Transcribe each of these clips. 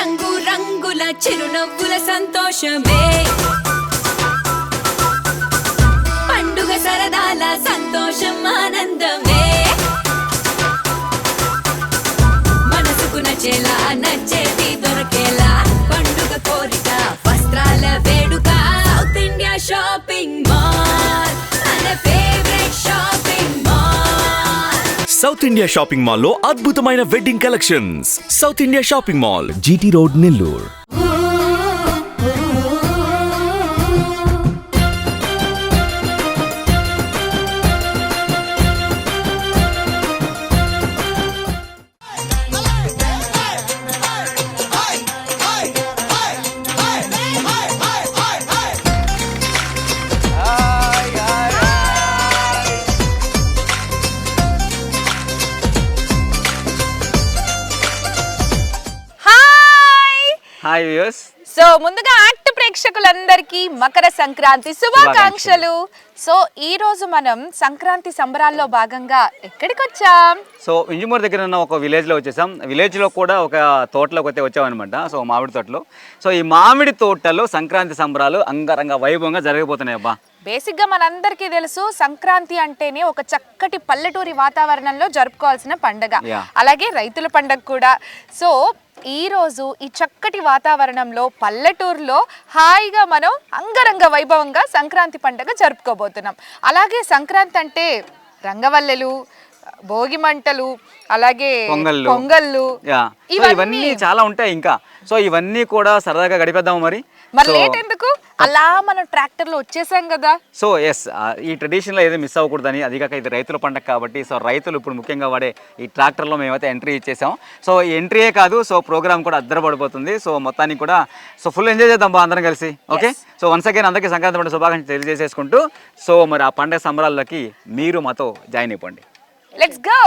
రంగు రంగుల చిరునవ్వుల సంతోషమే. పండుగ సరదాల సంతోషం ఆనందమే. మనసుకు నచ్చేలా నచ్చేది దొరకేలా. పండుగ కోరిక వస్త్రాల వేడుక సౌత్ ఇండియా షాపింగ్ మాల్. మన favourite shopping mall south India shopping మాల్లో అద్భుతమైన wedding collections south India shopping mall GT road Nellore hi views so ముందుగా యాక్ట్ ప్రేక్షకులందరికీ మకర సంక్రాంతి శుభాకాంక్షలు. సో ఈ రోజు మనం సంక్రాంతి సంబరాల్లో భాగంగా ఎక్కడికి వచ్చాం? సో ఇంజమూరు దగ్గర ఉన్న ఒక విలేజ్లో వచ్చేసాం. విలేజ్లో కూడా ఒక తోటలోకి అయితే వచ్చామన్నమాట. సో మామిడి తోటలో. సో ఈ మామిడి తోటలో సంక్రాంతి సంబరాలు అంగరంగ వైభవంగా జరగబోతున్నాయి అబ్బా బేసిక్గా మనందరికీ తెలుసు సంక్రాంతి అంటేనే ఒక చక్కటి పల్లెటూరి వాతావరణంలో జరుపుకోవాల్సిన పండగ. అలాగే రైతుల పండగ కూడా. సో ఈ రోజు ఈ చక్కటి వాతావరణంలో పల్లెటూరులో హాయిగా మనం అంగరంగ వైభవంగా సంక్రాంతి పండగ జరుపుకోబోతున్నాం. అలాగే సంక్రాంతి అంటే రంగవల్లెలు భోగి మంటలు అలాగే పొంగళ్ళు. ఇవన్నీ చాలా ఉంటాయి ఇంకా. సో ఇవన్నీ కూడా సరదాగా గడిపేద్దాము మరి. మరి లేట్ ఎందుకు? అలా మనం ట్రాక్టర్లో వచ్చేసాం కదా. సో ఎస్ ఈ ట్రెడిషన్లో ఏదో మిస్ అవ్వకూడదని అది కాక ఇది రైతుల పండగ కాబట్టి సో రైతులు ఇప్పుడు ముఖ్యంగా వాడే ఈ ట్రాక్టర్లో మేమైతే ఎంట్రీ ఇచ్చేసాం. సో ఎంట్రీయే కాదు సో ప్రోగ్రామ్ కూడా అద్దరపడిపోతుంది సో మొత్తానికి కూడా సో ఫుల్ ఎంజాయ్ చేద్దాం బా అందరం కలిసి ఓకే సో వన్స్ అగైన్ అందరికీ సంక్రాంతి పండుగ శుభాకాంక్షలు తెలియజేసేసుకుంటూ సో మరి ఆ పండగ సంబరాల్లోకి మీరు మాతో జాయిన్ అయిపోండి. లెట్స్ గో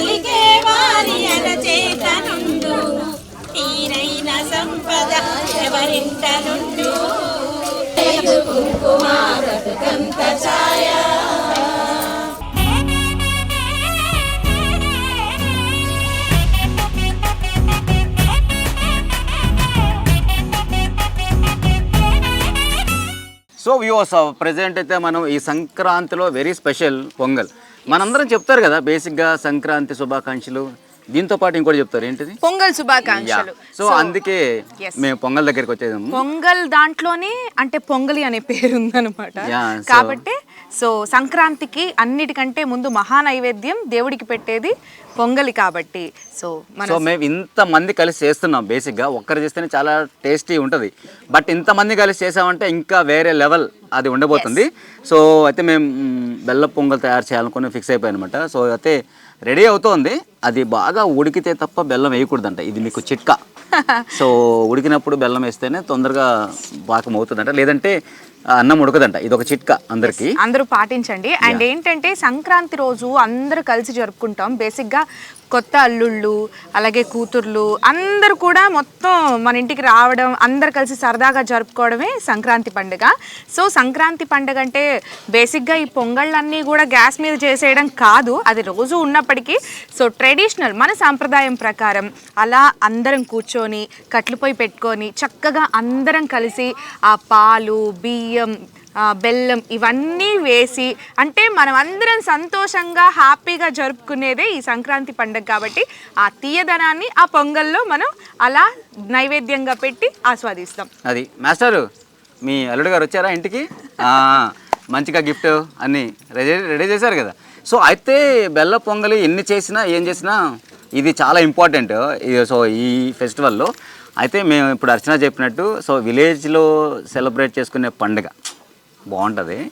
అరుగులలికే వారి అరచేతనుండు తీరైన సంపద ఎవరింట నుండు? కుంకుమ ఛాయ. సో వ్యూస్ ప్రజెంట్ అయితే మనం ఈ సంక్రాంతిలో వెరీ స్పెషల్ పొంగల్. మనందరం చెప్తారు కదా బేసిక్గా సంక్రాంతి శుభాకాంక్షలు. దీంతో పాటు ఇంకోటి చెప్తారు ఏంటిది? పొంగల్ శుభాకాంక్షలు. సో అందుకే. మేము పొంగల్ దగ్గరికి వచ్చేదాము పొంగల్ దాంట్లోనే అంటే పొంగలి అనే పేరు ఉందన్నమాట. కాబట్టి సో సంక్రాంతికి అన్నిటికంటే ముందు మహా నైవేద్యం దేవుడికి పెట్టేది పొంగలి కాబట్టి. సో సో మేము ఇంతమంది కలిసి చేస్తున్నాం బేసిక్గా. ఒక్కరు చేస్తేనే చాలా టేస్టీ ఉంటుంది. బట్ ఇంతమంది కలిసి చేసామంటే ఇంకా వేరే లెవెల్ అది ఉండబోతుంది. సో అయితే మేము బెల్ల పొంగల్ తయారు చేయాలనుకుని ఫిక్స్ అయిపోయాయి అనమాట సో అయితే రెడీ అవుతోంది. అది బాగా ఉడికితే తప్ప బెల్లం వేయకూడదంట. ఇది మీకు చిట్కా. సో ఉడికినప్పుడు బెల్లం వేస్తేనే తొందరగా పాకం అవుతుందంట. లేదంటే అన్నం ఉడకదంట. ఇది ఒక చిట్కా అందరికీ. అందరూ పాటించండి. అండ్ ఏంటంటే సంక్రాంతి రోజు అందరూ కలిసి జరుపుకుంటాం. బేసిక్గా కొత్త అల్లుళ్ళు అలాగే కూతుర్లు అందరూ కూడా మొత్తం మన ఇంటికి రావడం అందరు కలిసి సరదాగా జరుపుకోవడమే సంక్రాంతి పండుగ. సో సంక్రాంతి పండుగ అంటే బేసిక్గా ఈ పొంగళ్ళన్నీ కూడా గ్యాస్ మీద చేసేయడం కాదు. అది రోజు ఉన్నప్పటికీ సో ట్రెడిషనల్ మన సాంప్రదాయం ప్రకారం అలా అందరం కూర్చొని కట్లుపోయి పొయ్యి పెట్టుకొని చక్కగా అందరం కలిసి ఆ పాలు బియ్యం బెల్లం ఇవన్నీ వేసి అంటే మనం అందరం సంతోషంగా హ్యాపీగా జరుపుకునేదే ఈ సంక్రాంతి పండుగ కాబట్టి ఆ తీయదనాన్ని ఆ పొంగల్లో మనం అలా నైవేద్యంగా పెట్టి ఆస్వాదిస్తాం. అది. మాస్టరు మీ అల్లుడు గారు వచ్చారా ఇంటికి? మంచిగా గిఫ్ట్ అన్నీ రెడీ రెడీ చేశారు కదా. సో అయితే బెల్ల పొంగలి ఎన్ని చేసినా ఏం చేసినా ఇది చాలా ఇంపార్టెంట్. సో ఈ ఫెస్టివల్లో. అయితే మేము ఇప్పుడు అర్చన చెప్పినట్టు సో విలేజ్లో సెలబ్రేట్ చేసుకునే పండుగ. బాగుంటుంది.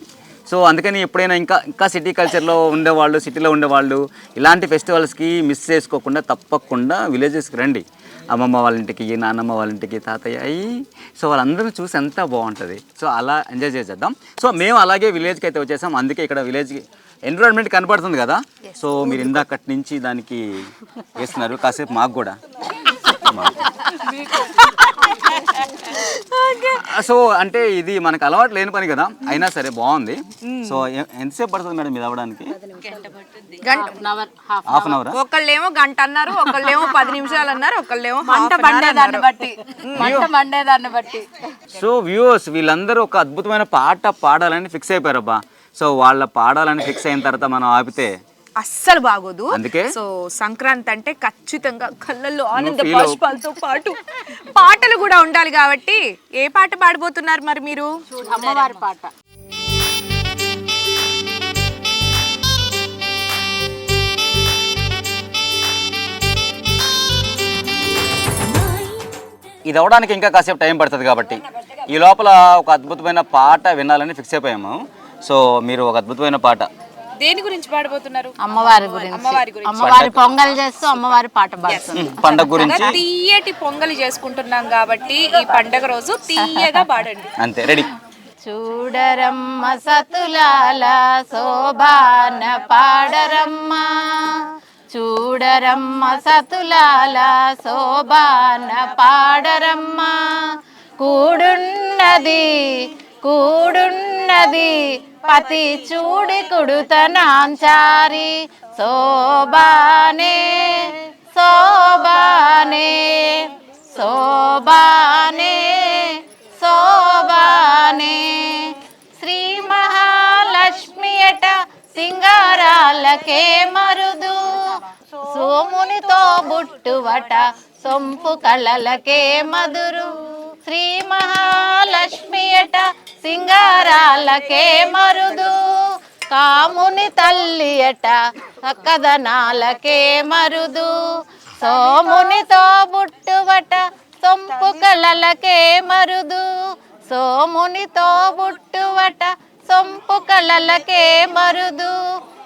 సో అందుకని ఎప్పుడైనా ఇంకా ఇంకా సిటీ కల్చర్లో ఉండేవాళ్ళు సిటీలో ఉండేవాళ్ళు ఇలాంటి ఫెస్టివల్స్కి మిస్ చేసుకోకుండా తప్పకుండా విలేజెస్కి రండి. అమ్మమ్మ వాళ్ళ ఇంటికి నాన్నమ్మ వాళ్ళ ఇంటికి తాతయ్య అయ్యి సో వాళ్ళందరిని చూసి ఎంత బాగుంటుంది. సో అలా ఎంజాయ్ చేసేద్దాం. సో మేము అలాగే విలేజ్కి అయితే వచ్చేసాం. అందుకే ఇక్కడ విలేజ్కి ఎన్విరాన్మెంట్ కనపడుతుంది కదా? సో మీరు ఇందాకటి నుంచి దానికి వేస్తున్నారు. కాసేపు మాకు కూడా. సో అంటే ఇది మనకు అలవాటు లేని పని కదా. అయినా సరే బాగుంది. సో ఎ- ఎంతసేపు పడుతుంది మేడం ఇది అవ్వడానికి గంట హాఫ్ అన్ అవర్ ఒకళ్ళేమో గంట అన్నారు ఒకళ్ళేమో పది నిమిషాలు అన్నారు ఒకళ్ళేమో మంట half an hour మండేదాన్ని అన్నారు. బట్టి. మంట మండేదాన్ని బట్టి. సో వ్యూవర్స్ వీళ్ళందరూ ఒక అద్భుతమైన పాట పాడాలని ఫిక్స్ అయిపోయారు అబ్బా. సో వాళ్ళ పాడాలని ఫిక్స్ అయిన తర్వాత మనం ఆపితే అస్సలు బాగోదు అందుకే? సో సంక్రాంతి అంటే ఖచ్చితంగా కళ్ళల్లో ఆనంద. బాష్పాలతో పాటు పాటలు కూడా ఉండాలి కాబట్టి ఏ పాట పాడబోతున్నారు మరి మీరు అమ్మవారి పాట ఇది అవడానికి ఇంకా కాసేపు టైం పడుతుంది కాబట్టి ఈ లోపల ఒక అద్భుతమైన పాట వినాలని ఫిక్స్ అయిపోయాము సో మీరు ఒక అద్భుతమైన పాట దేని గురించి పాడబోతున్నారు? అమ్మవారి గురించి. అమ్మవారి గురించి. అమ్మవారి పొంగల్ చేస్తూ అమ్మవారి పాట పాడుతుంది. పండగ గురించి? తీయటి పొంగలి చేసుకుంటున్నాం కాబట్టి ఈ పండగ రోజు తీయగా పాడండి. అంతే రెడీ. చూడరమ్మ సతులాల శోభాన పాడరమ్మ. చూడరమ్మ సతులాల శోభాన పాడరమ్మ. కూడున్నది కూడున్నది పతి చూడి కుడుతనాంచారి. శోభానే శోభానే శోభానే శోభానే శ్రీ మహాలక్ష్మి అట సింగారాలకే మరుదు. సోమునితో బుట్టువట సొంపు కళలకే మధురు. శ్రీ మహాలక్ష్మి అట సింగారాలకే మరుదు. కాముని తల్లి అట కథనాలకే మరుదు. సోమునితో బుట్టువట సొంపు కళలకే మరుదు. సోమునితో బుట్టువట సొంపు కళలకే మరుదు.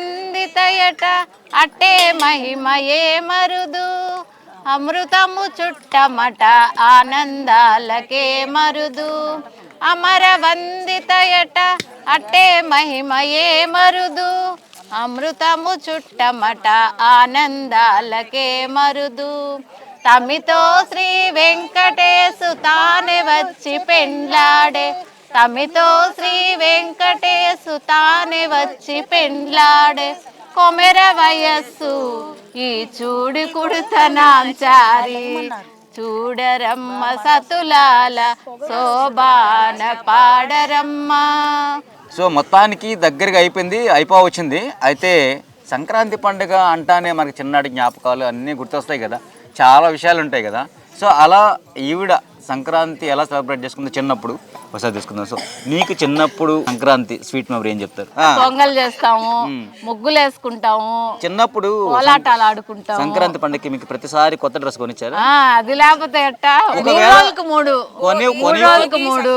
అమరవందితయట అట్టే మహిమయే మరుదు. అమృతము చుట్టమట ఆనందాలకే మరుదు. అమరవందితయట అట్టే మహిమయే మరుదు. అమృతము చుట్టమట ఆనందాలకే మరుదు. తమితో శ్రీ వెంకటేశు తానే వచ్చి పెండ్లాడే తమితో శ్రీ వెంకటేశు తానే వచ్చి పెండ్లాడే కొమెర వయస్సు. ఈ చూడు కుడుతనాంచారి చూడరమ్మ సతులాల శోభాన పాడరమ్మ. సో మొత్తానికి దగ్గరగా అయిపోయింది అయిపో వచ్చింది. అయితే సంక్రాంతి పండుగ అంటానే మనకి చిన్ననాటి జ్ఞాపకాలు అన్నీ గుర్తొస్తాయి కదా. చాలా విషయాలు ఉంటాయి కదా. సో అలా ఈవిడ సంక్రాంతి ఎలా సెలబ్రేట్ చేసుకుందో చిన్నప్పుడు. ఒకసారి తీసుకుందాం సో నీకు చిన్నప్పుడు సంక్రాంతి స్వీట్ మెమరీ ఏం చెప్తారు? పొంగల్ చేస్తాము ముగ్గులు వేసుకుంటాము చిన్నప్పుడు కోలాటాలు ఆడుకుంటాము. సంక్రాంతి పండుగకి మీకు ప్రతిసారి కొత్త డ్రెస్ కొనిచ్చారా? ఆ, అది లేకపోతే ఎట్ట? మూడు మూడు.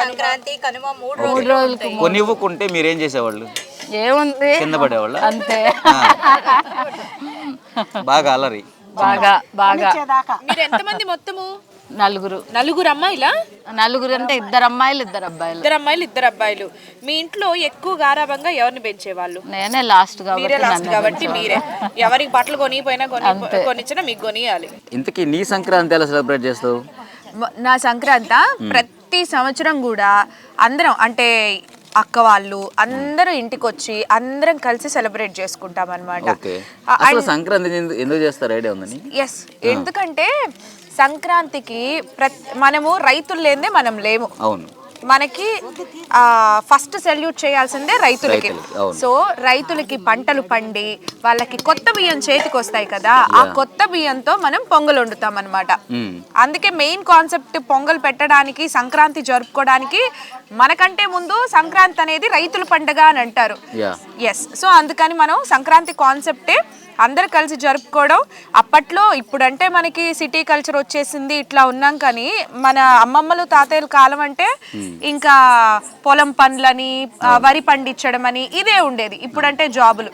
సంక్రాంతి కనుమ మూడు రోజులకు. కొనివ్వకుంటే మీరేం చేసేవాళ్ళు? ఏముంది? కింద పడేవాళ్ళ? అంతే. బాగా అలరి. బాగా బాగా. మీరు ఎంతమంది మొత్తము? నలుగురు. నలుగురు అమ్మాయిలా నలుగురు అంటే ఇద్దరు అమ్మాయిలు ఇద్దరు అబ్బాయిలు. ఇద్దరు అమ్మాయిలు ఇద్దరు అబ్బాయిలు. మీ ఇంట్లో ఎక్కువ గారాబంగా ఎవరిని పెంచేవాళ్ళు? నేనే లాస్ట్ మీరే కాబట్టి లాస్ట్ కాబట్టి మీరే. ఎవరికి బట్టలు కొనిపోయినా కొని. కొనిచ్చినా మీకు కొనియాలి. ఇంతకీ నీ సంక్రాంతి ఎలా సెలబ్రేట్ చేస్తావు? నా సంక్రాంత ప్రతి సంవత్సరం కూడా అందరం అంటే అక్క వాళ్ళు అందరూ ఇంటికి వచ్చి అందరం కలిసి సెలబ్రేట్ చేసుకుంటాం అనమాట సంక్రాంతి ఎందు- ఎందుకు చేస్తారు? ఐడియా ఉందని ఎస్ ఎందుకంటే సంక్రాంతికి ప్రతి మనము రైతులు లేదే మనం లేము. అవును. మనకి ఫస్ట్ సెల్యూట్ చేయాల్సిందే రైతులకి. సో రైతులకి పంటలు పండి వాళ్ళకి కొత్త బియ్యం చేతికి వస్తాయి కదా ఆ కొత్త బియ్యంతో మనం పొంగల్ వండుతాం అనమాట మ్మ్. అందుకే మెయిన్ కాన్సెప్ట్ పొంగల్ పెట్టడానికి సంక్రాంతి జరుపుకోవడానికి మనకంటే ముందు సంక్రాంతి అనేది రైతుల పండగ అని అంటారు. ఎస్ సో అందుకని మనం సంక్రాంతి కాన్సెప్టే అందరు కలిసి జరుపుకోవడం. అప్పట్లో ఇప్పుడంటే మనకి సిటీ కల్చర్ వచ్చేసింది ఇట్లా ఉన్నాం కానీ మన అమ్మమ్మలు తాతయ్యల కాలం అంటే ఇంకా పొలం పనులని ఆ, వరి పండించడం అని ఇదే ఉండేది. ఇప్పుడంటే జాబులు.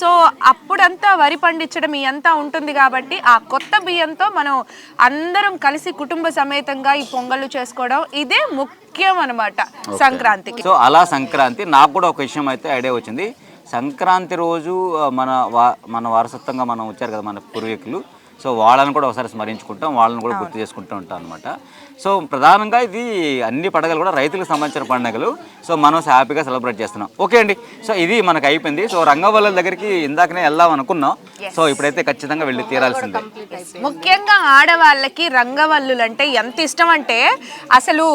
సో అప్పుడంతా వరి పండించడం ఇదంతా ఉంటుంది కాబట్టి ఆ కొత్త బియ్యంతో మనం అందరం కలిసి కుటుంబ సమేతంగా ఈ పొంగళ్ళు చేసుకోవడం ఇదే ముఖ్యం అన్నమాట సంక్రాంతికి. సో అలా సంక్రాంతి నాకు కూడా ఒక విషయం అయితే ఐడియా వచ్చింది. సంక్రాంతి రోజు మన వా మన వారసత్వంగా మనం వచ్చారు కదా మన పూర్వీకులు. సో వాళ్ళని కూడా ఒకసారి స్మరించుకుంటాం వాళ్ళని కూడా గుర్తు చేసుకుంటూ ఉంటాం అనమాట సో ప్రధానంగా ఇది అన్ని పండుగలు కూడా రైతులకు సంబంధించిన పండుగలు. సో మనం హ్యాపీగా సెలబ్రేట్ చేస్తున్నాం. ఓకే అండి. సో ఇది మనకు అయిపోయింది. సో రంగవల్లుల దగ్గరికి ఇందాకనే వెళ్దాం అనుకున్నాం. సో ఇప్పుడైతే ఖచ్చితంగా వెళ్ళి తీరాల్సిందే. ముఖ్యంగా ఆడవాళ్ళకి రంగవల్లులు అంటే ఎంత ఇష్టం అంటే అసలు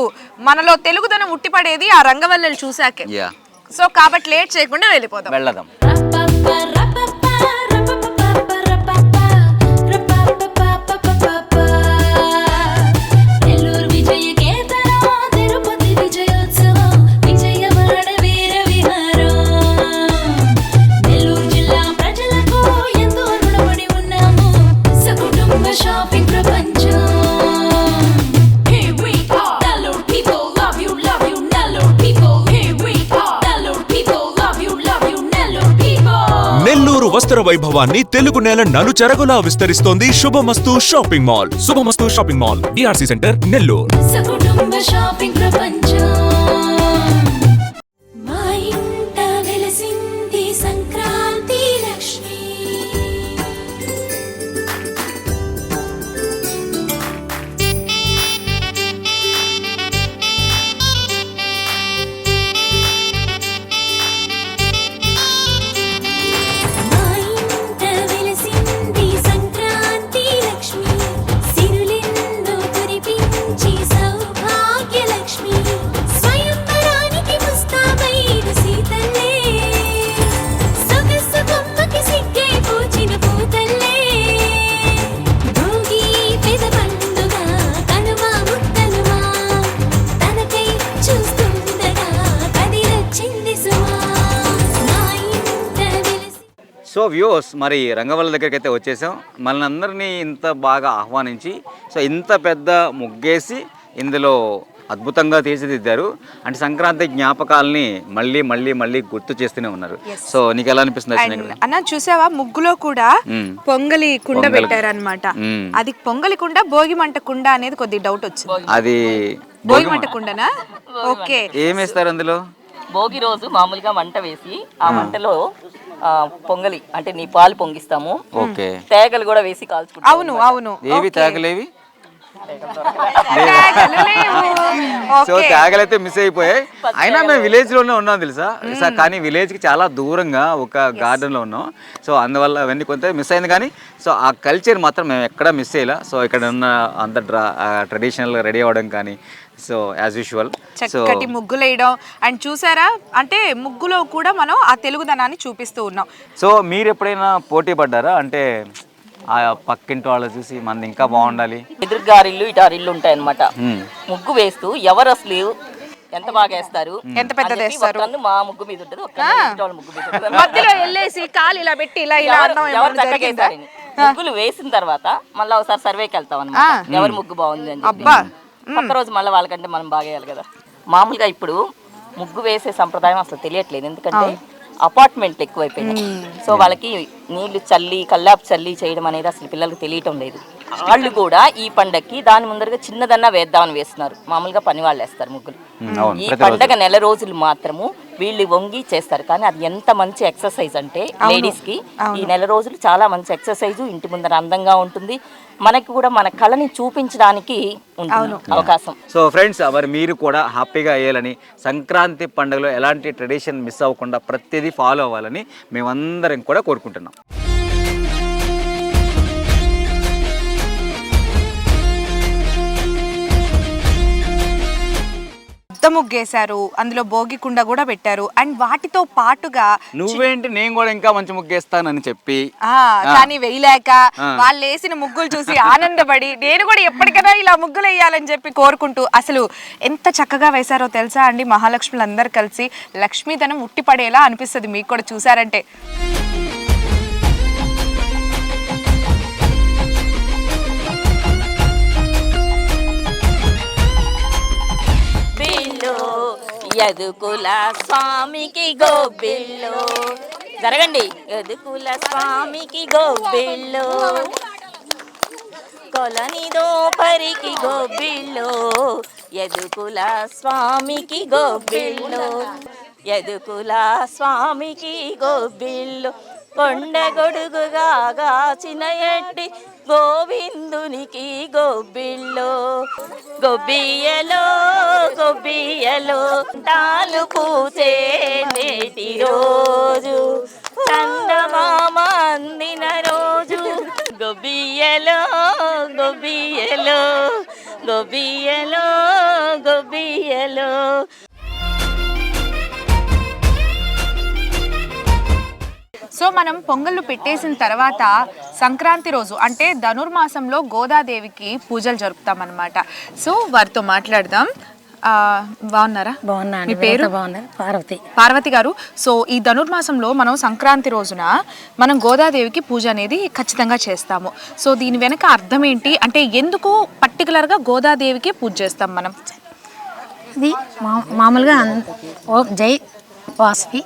మనలో తెలుగుదనం ఉట్టిపడేది ఆ రంగవల్లులు చూసాకే యా సో కాబట్టి లేట్ చేయకుండా వెళ్ళిపోదాం. వెళ్ళదాం. వస్త్ర వైభవాన్ని తెలుగు నేల నలుచెరగులా విస్తరిస్తోంది Shubhamastu shopping mall. Shubhamastu shopping mall DRC centre Nellore. Views మరి రంగవల్ల దగ్గరికి అయితే వచ్చేసాం. మనల్ని అందరినీ ఇంత బాగా ఆహ్వానించి సో ఇంత పెద్ద ముగ్గేసి ఇందులో అద్భుతంగా తీర్చిదిద్దారు. అంటే సంక్రాంతి జ్ఞాపకాలని మళ్ళీ మళ్ళీ మళ్ళీ గుర్తు చేస్తూనే ఉన్నారు. సో నీకు ఎలా అనిపిస్తుంది? అన్న చూసావా? ముగ్గులో కూడా. పొంగలి కుండ పొంగలి. పెట్టారనమాట మ్మ్. అది పొంగలి కుండ భోగి మంట కుండ అనేది కొద్ది డౌట్ వచ్చింది. అది భోగి మంట కుండనా? ఓకే. ఏం వేస్తారు అందులో? భోగి రోజు మామూలుగా మంట వేసి ఆ మంటలో పొంగలి అంటే నీ పాలు పొంగిస్తాము. ఓకే. తేగలు కూడా వేసి కాల్చుకుంటాం అవును అవును. ఏవి తాగలేవి? తేగలు లేవు. సో. త్యాగలైతే మిస్ అయిపోయాయి. అయినా మేము విలేజ్లోనే ఉన్నాం తెలుసా? కానీ విలేజ్కి చాలా దూరంగా ఒక గార్డెన్లో ఉన్నాం. సో అందువల్ల అవన్నీ కొంత మిస్ అయింది కానీ సో ఆ కల్చర్ మాత్రం మేము ఎక్కడా మిస్ చేయలే. సో ఇక్కడ ఉన్న అంత ట్రెడిషనల్ రెడీ అవ్వడం కానీ సో యాజ్ యూజువల్ చక్కటి ముగ్గులు వేయడం అండ్ చూసారా? అంటే ముగ్గులో కూడా మనం ఆ తెలుగుదనాన్ని చూపిస్తూ ఉన్నాం. సో మీరు ఎప్పుడైనా పోటీ పడ్డారా? అంటే ఆ పక్కింటి వాళ్ళు చూసి మనది ఇంకా బాగుండాలి. ఎదురుగారిల్లు ఇటారిల్లు ఉంటాయి అనమాట మ్మ్. ముగ్గు వేస్తూ ఎవరు అసలు ఎంత బాగా వేస్తారు? ఎంత పెద్దది వేస్తారు? మా ముగ్గు మీద ఉంటుంది ముగ్గు మీద మధ్యలో వెళ్ళేసి కాలు ఇలా పెట్టి ఇలా ఇలా ఎవరు- చక్కగా. ముగ్గులు వేసిన తర్వాత మళ్ళీ ఒకసారి సర్వేకి వెళ్తాం అనమాట ఎవరి ముగ్గు బాగుంది అని. అబ్బా. కొత్త రోజు మళ్ళీ వాళ్ళకంటే మనం బాగా వేయాలి కదా. మామూలుగా ఇప్పుడు ముగ్గు వేసే సంప్రదాయం అసలు తెలియట్లేదు. ఎందుకంటే అపార్ట్మెంట్లు ఎక్కువైపోయినాయి సో వాళ్ళకి నీళ్ళు చల్లి కల్లాపు చల్లి చేయడం అనేది అసలు పిల్లలకు తెలియటం లేదు. వాళ్ళు కూడా ఈ పండక్కి దాని ముందరగా చిన్నదన్నా వేద్దామని వేస్తున్నారు. మామూలుగా పని వాళ్ళు వేస్తారు ముగ్గులు. అవును, ఈ. పండగ నెల రోజులు మాత్రము వీళ్ళు వంగి చేస్తారు. కానీ అది ఎంత మంచి ఎక్సర్సైజ్ అంటే లేడీస్కి ఈ నెల రోజులు చాలా మంచి ఎక్సర్సైజ్ ఇంటి ముందర అందంగా ఉంటుంది. మనకి కూడా మన కళని చూపించడానికి ఉంటుంది అవకాశం. సో ఫ్రెండ్స్ మరి మీరు కూడా హ్యాపీగా అయ్యాలని సంక్రాంతి పండుగలో ఎలాంటి ట్రెడిషన్ మిస్ అవ్వకుండా ప్రతిదీ ఫాలో అవ్వాలని మేమందరం కూడా కోరుకుంటున్నాం. పెద్ద ముగ్గేశారు అందులో భోగి కుండ కూడా పెట్టారు. అండ్ వాటితో పాటుగా నువ్వేంటి? నేను కూడా ఇంకా మంచి ముగ్గేస్తానని చెప్పి. ఆ కానీ వేయలేక వాళ్ళు వేసిన ముగ్గులు చూసి ఆనందపడి నేను కూడా ఎప్పటికైనా ఇలా ముగ్గులు వేయాలని చెప్పి కోరుకుంటూ అసలు ఎంత చక్కగా వేశారో తెలుసా అండి? మహాలక్ష్ములు అందరు కలిసి లక్ష్మీధనం ఉట్టిపడేలా అనిపిస్తుంది. మీకు కూడా చూసారంటే యదుకుల స్వామికి గోబిల్లు. జరగండి. యదుకుల స్వామికి గోబిల్లు. కొలనిదో పరికి గోబిల్లు. యదుకుల స్వామికి గోబిల్లు. యదుకుల స్వామికి గోబిల్లు. కొండ గొడుగుగా గాచిన ఎట్టి గోవిందునికి గోబిల్లు గొబ్బియలో గొబ్బియలో తాలు పూసే నేటి రోజు. చందమామ అందిన రోజు. గొబ్బియలో గొబ్బియలో గొబ్బియలో గొబ్బియలో సో మనం పొంగళ్ళు పెట్టేసిన తర్వాత సంక్రాంతి రోజు అంటే ధనుర్మాసంలో గోదాదేవికి పూజలు జరుపుతామన్నమాట. సో వారితో మాట్లాడదాం. బాగున్నారా? బాగున్నా మీ పేరు? బాగున్నారు పార్వతి. పార్వతి గారు. సో ఈ ధనుర్మాసంలో మనం సంక్రాంతి రోజున మనం గోదాదేవికి పూజ అనేది ఖచ్చితంగా చేస్తాము. సో దీని వెనక అర్థం ఏంటి? అంటే ఎందుకు పర్టికులర్గా గోదాదేవికి పూజ చేస్తాం మనం? ఇది మా మామూలుగా జై వాసవి.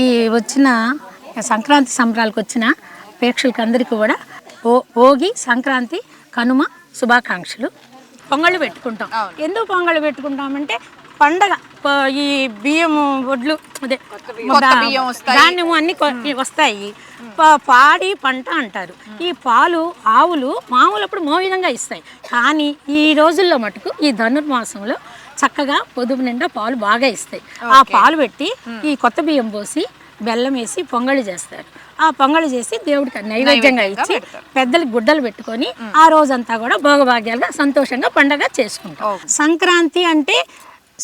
ఈ వచ్చిన సంక్రాంతి సంబరాలకు వచ్చిన ప్రేక్షకులకి అందరికీ కూడా ఓ భోగి సంక్రాంతి కనుమ శుభాకాంక్షలు. పొంగళ్ళు పెట్టుకుంటాం. ఎందుకు పొంగళ్ళు పెట్టుకుంటామంటే పండగ ఈ బియ్యం వడ్లు అదే. ధాన్యము అన్ని వస్తాయి. ప- పాడి పంట అంటారు. ఈ పాలు ఆవులు మామూలు అప్పుడు మో విధంగా ఇస్తాయి. కానీ ఈ రోజుల్లో మటుకు ఈ ధనుర్మాసంలో చక్కగా పొదుపు నిండా పాలు బాగా ఇస్తాయి. ఆ పాలు పెట్టి ఈ కొత్త బియ్యం పోసి బెల్లం వేసి పొంగళి చేస్తారు. ఆ పొంగళి చేసి దేవుడికి నైవేద్యంగా ఇచ్చి పెద్దలకు గుడ్డలు పెట్టుకొని ఆ రోజంతా కూడా భోగభాగ్యాలుగా సంతోషంగా పండగ చేసుకుంటాం. సంక్రాంతి అంటే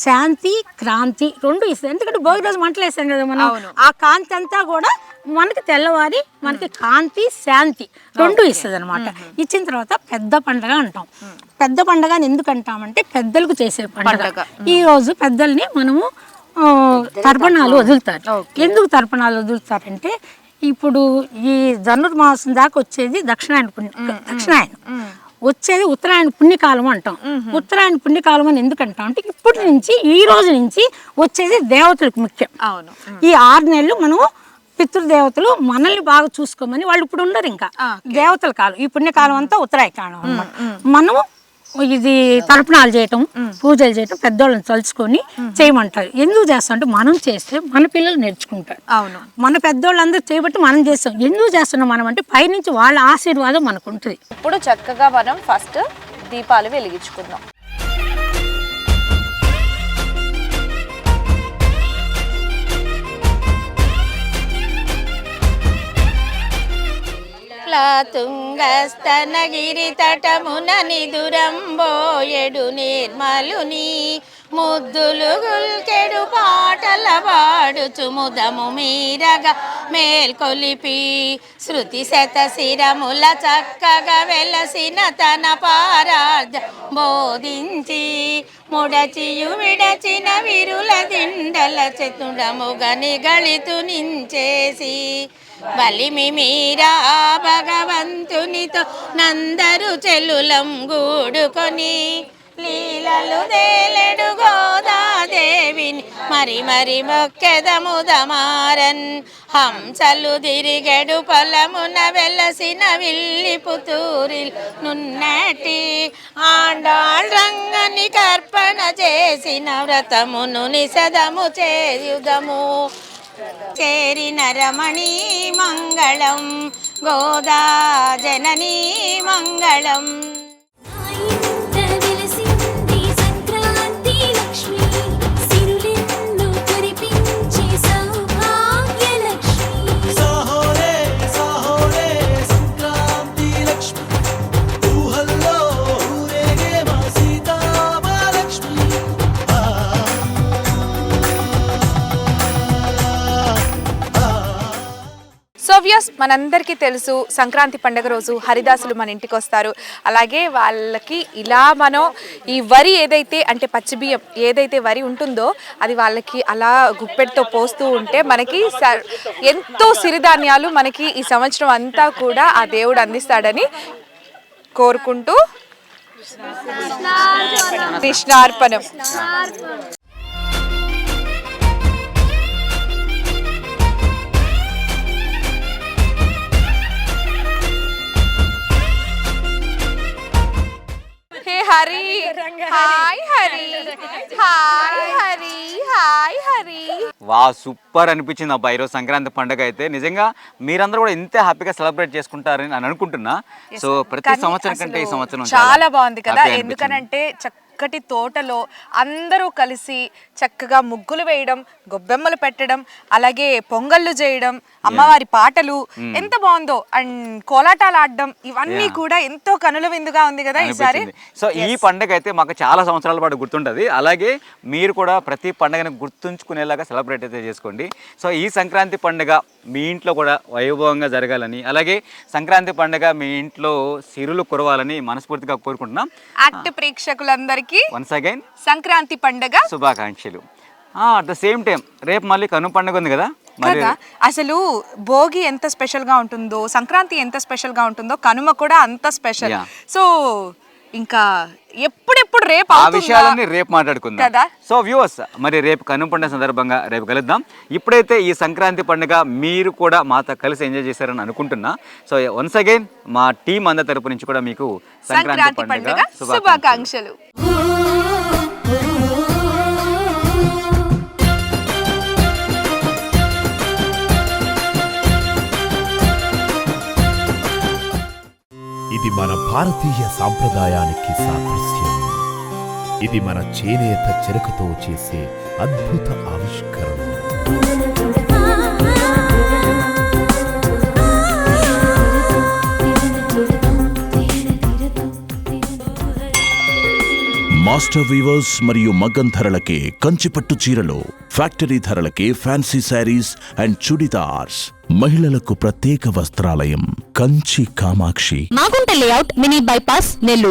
శాంతి క్రాంతి రెండు ఇస్తుంది ఎందుకంటే భోగి రోజు మంటలు వేస్తాం కదా మనం. ఆ కాంతి అంతా కూడా మనకి తెల్లవారి మనకి కాంతి శాంతి రెండు ఇస్తుంది అనమాట ఇచ్చిన తర్వాత పెద్ద పండగ అంటాం. పెద్ద పండగ అని ఎందుకు అంటామంటే పెద్దలకు చేసే పండగ. ఈ రోజు పెద్దల్ని మనము తర్పణాలు వదులుతారు. ఎందుకు తర్పణాలు వదులుతారంటే ఇప్పుడు ఈ ధనుర్మాసం దాకా వచ్చేది దక్షిణాయన పుణ్య దక్షిణాయనం. వచ్చేది ఉత్తరాయణ పుణ్యకాలం అంటాం. ఉత్తరాయణ పుణ్యకాలం అని ఎందుకు అంటాం అంటే ఇప్పటి నుంచి ఈ రోజు నుంచి వచ్చేది దేవతలకు ముఖ్యం. అవును. ఈ ఆరు నెలలు మనము పితృదేవతలు మనల్ని బాగా చూసుకోమని వాళ్ళు ఇప్పుడు ఉండరు ఇంకా. దేవతల కాలం ఈ పుణ్యకాలం అంతా ఉత్తరాయ కాలం అన్నమాట. మనము ఇది తర్పణాలు చేయటం పూజలు చేయటం పెద్దోళ్ళని తలుచుకొని చేయమంటారు. ఎందుకు చేస్తాం అంటే మనం చేస్తే మన పిల్లలు నేర్చుకుంటారు. అవును. మన పెద్దోళ్ళందరూ చేయబట్టి మనం చేస్తాం. ఎందుకు చేస్తున్నాం మనం అంటే పైనుంచి వాళ్ళ ఆశీర్వాదం మనకు ఉంటుంది ఇప్పుడు చక్కగా మనం ఫస్ట్ దీపాలు వెలిగించుకుందాం. తుంగస్తనగిరి తటమున నిదురంబోయడు నిర్మలుని ముద్దులు గుల్కెడు పాటల పాడుచు ముదము మీరగా మేల్కొలిపి. శృతి శత శిరముల చక్కగా వెలసిన తన పారాధ బోధించి ముడచియు విడచిన విరుల దిండల చతుడముగని గళితు నించేసి బలిమి మీరా భగవంతునితో నందరు చెలులం గూడుకొని లీలలు దేలెడు గోదాదేవిని. మరి మరి మొక్కెదముదమారన్. హంసలు తిరిగెడు పొలమున వెలసిన విల్లి పుతూరిల్ నున్నటి ఆండాళ్ రంగని కర్పణ చేసిన వ్రతమును నిషదము చేయుదము. చేరిన రమణీ మంగళం గోదా జననీ మంగళం. మనందరికీ తెలుసు సంక్రాంతి పండుగ రోజు హరిదాసులు మన ఇంటికి వస్తారు. అలాగే వాళ్ళకి ఇలా మనం ఈ వరి ఏదైతే అంటే పచ్చి బియ్యం ఏదైతే వరి ఉంటుందో అది వాళ్ళకి అలా గుప్పెడితో పోస్తూ ఉంటే మనకి స- ఎంతో సిరిధాన్యాలు మనకి ఈ సంవత్సరం అంతా కూడా ఆ దేవుడు అందిస్తాడని కోరుకుంటూ కృష్ణార్పణం. హరి. హాయ్ హరి. హాయ్ హరి. హాయ్ హరి. వా సూపర్ అనిపించింది అబ్బా. ఈరోజు సంక్రాంతి పండుగ అయితే. నిజంగా మీరందరూ కూడా ఇంతే హ్యాపీగా సెలబ్రేట్ చేసుకుంటారని నేను అనుకుంటున్నా. సో ప్రతి సంవత్సరం కంటే ఈ సంవత్సరం చాలా బాగుంది కదా. ఎందుకనంటే చక్కటి తోటలో అందరూ కలిసి చక్కగా ముగ్గులు వేయడం గొబ్బెమ్మలు పెట్టడం అలాగే పొంగళ్ళు చేయడం అమ్మవారి పాటలు ఎంత బాగుందో. అండ్ కోలాటాలు ఆడడం ఇవన్నీ. కూడా ఎంతో కనుల విందుగా ఉంది కదా ఈసారి. సో ఈ పండుగ అయితే మాకు చాలా సంవత్సరాల పాటు గుర్తుంటుంది. అలాగే మీరు కూడా ప్రతి పండుగను గుర్తుంచుకునేలాగా సెలబ్రేట్ అయితే చేసుకోండి. సో ఈ సంక్రాంతి పండుగ మీ ఇంట్లో కూడా వైభవంగా జరగాలని అలాగే సంక్రాంతి పండుగ మీ ఇంట్లో సిరులు కురవాలని మనస్ఫూర్తిగా కోరుకుంటున్నాం. యాక్ట్ ప్రేక్షకులందరికీ వన్స్ అగైన్ సంక్రాంతి పండుగ శుభాకాంక్షలు. అట్ ద సేమ్ టైం రేపు మళ్ళీ కను పండుగ ఉంది కదా? అసలు భోగి ఎంత స్పెషల్గా ఉంటుందో సంక్రాంతి ఎంత స్పెషల్గా ఉంటుందో కనుమ కూడా అంత స్పెషల్. సో ఇంకా ఎప్పుడెప్పుడు రేపు ఆ? విషయాలన్నీ రేపు మాట్లాడుకుందాం. కదా? సో వ్యూవర్స్ మరి రేపు కను పండుగ సందర్భంగా రేపు కలుద్దాం. ఇప్పుడైతే ఈ సంక్రాంతి పండుగ మీరు కూడా మాతో కలిసి ఎంజాయ్ చేశారని అనుకుంటున్నా. సో వన్స్ అగైన్ మా టీం అందరి తరపు నుంచి కూడా మీకు సంక్రాంతి పండుగ శుభాకాంక్షలు. ఇది మన భారతీయ సాంప్రదాయానికి సాదృశ్యం. ఇది మన చేనేత చెరుకుతో చేసే అద్భుత ఆవిష్కరణ. మాస్టర్ వీవర్స్ మరియు మగ్గం ధరలకే కంచిపట్టు చీరలు ఫ్యాక్టరీ ధరలకే ఫ్యాన్సీ శారీస్ అండ్ చుడిదార్స్. మహిళలకు ప్రత్యేక వస్త్రాలయం Kanchi Kamakshi. Magunta layout mini bypass Nellore.